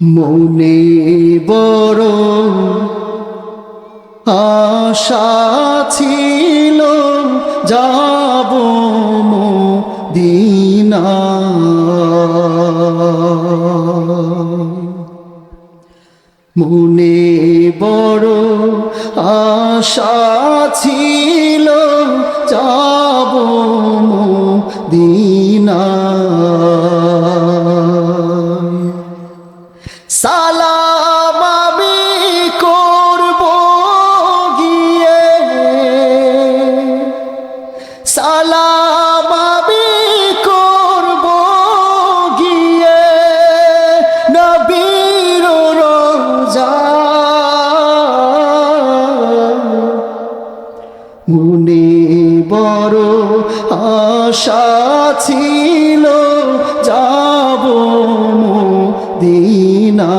মনে বড় আশা ছিল যাব দিনা মনে বড় আশা ছিল যাব দিনা ছিল যাব দিনা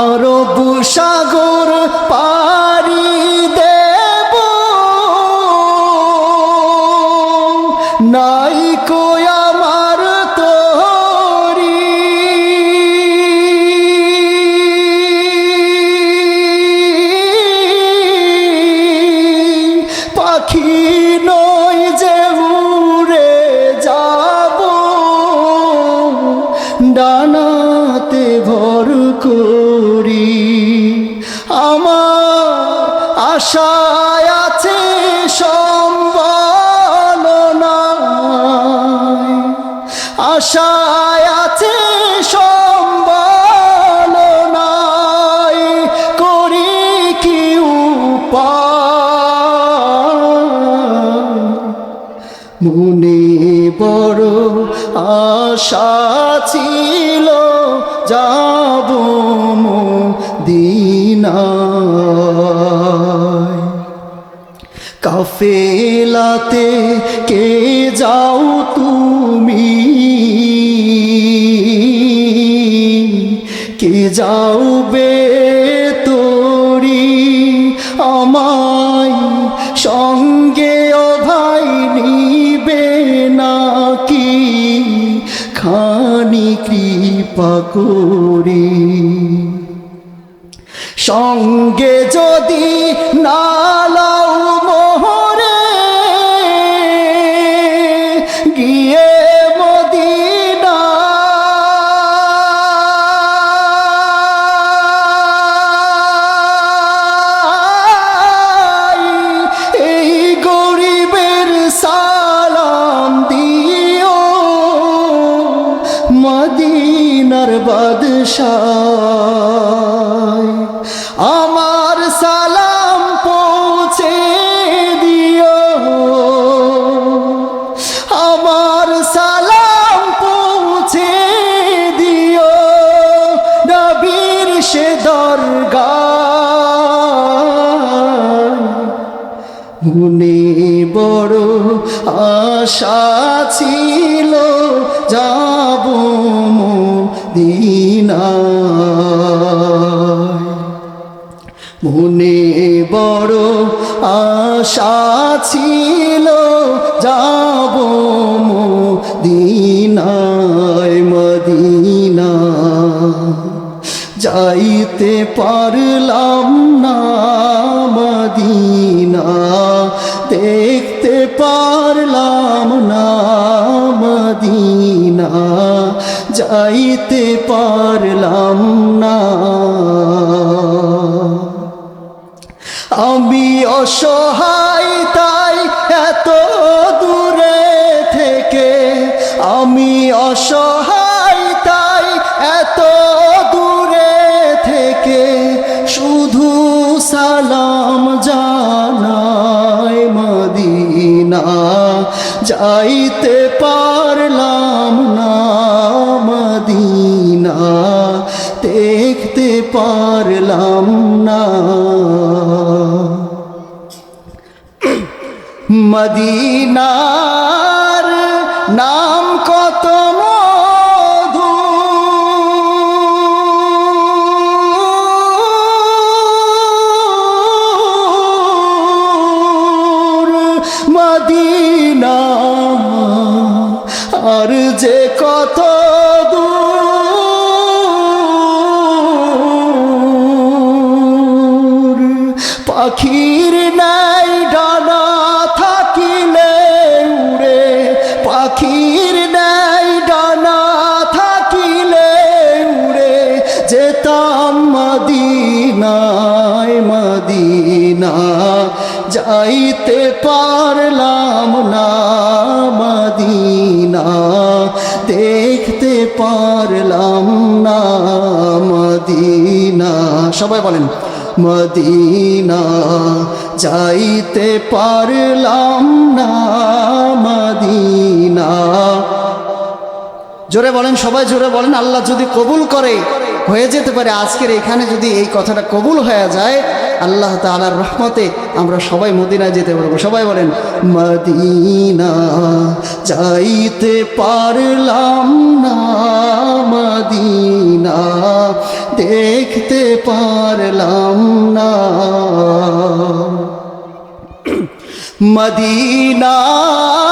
আরব সাগর পারি আমার আশায় আছে সম্বল আশায় আছে সম্বল করি মনে বড় আশা ছিল কাফেলাতে কে যাও তুমি? কে যাও বে তোরি আমায়? সঙ্গে ও ভাই নিবে নাকি? খানি কৃপা করি। সঙ্গে যদি নালাও আমার সালাম পৌঁছে দিও। আমার সালাম পৌঁছে দিও। নবীর সে দরগা বড় আশা ছিল, যাব মনে বড় আশা ছিল, যাব দিনায় মদিনা যাইতে পারলাম না মদিনা, দেখতে পারলাম না মদিনা, যাইতে পারলাম না আমি অসহায়, তাই এত দূরে থেকে। আমি অসহায়, তাই এত দূরে থেকে। শুধু সালাম জানাই মদিনা। যাইতে পারলাম না মদিনা। দেখতে পারলাম না মদিনার মদিনায়, মদিনা যাইতে পারলাম না, মদিনা দেখতে পারলাম না, মদিনা। সবাই বলেন, মদিনা যাইতে পারলাম না, মদিনা। জোরে বলেন, সবাই জোরে বলেন, আল্লাহ যদি কবুল করে হয়ে যেতে পারে। আজকের এখানে যদি এই কথাটা কবুল হয়ে যায়, আল্লাহ তালার রহমতে আমরা সবাই মদিনায় যেতে পারব। সবাই বলেন, মদিনা যাইতে পারলাম না, মদিনা দেখতে পারলাম না। মদিনার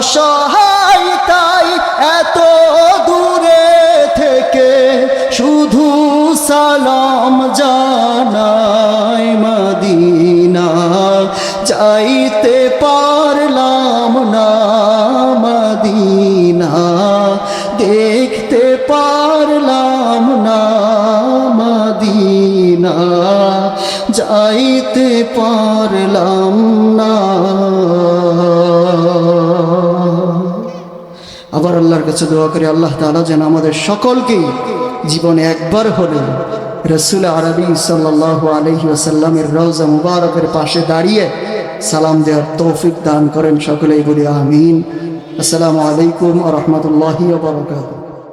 অসহায় তাই এত দূরে থেকে শুধু সালাম জানাই মদিনা। যাইতে পারলাম না মদিনা। দেখতে পারলাম না মদিনা। যাইতে পারলাম না আবার আল্লাহর কাছে দোয়া করি, আল্লাহ তালা যেন আমাদের সকলকে জীবনে একবার হলে রসুল আরবি সাল্লাহ আলহি আসাল্লামের রওজা মুবারকের পাশে দাঁড়িয়ে সালাম দেওয়ার তৌফিক দান করেন সকলেই বলি আমিন। আসসালামু আলাইকুম রহমতুল্লাহ বারকাত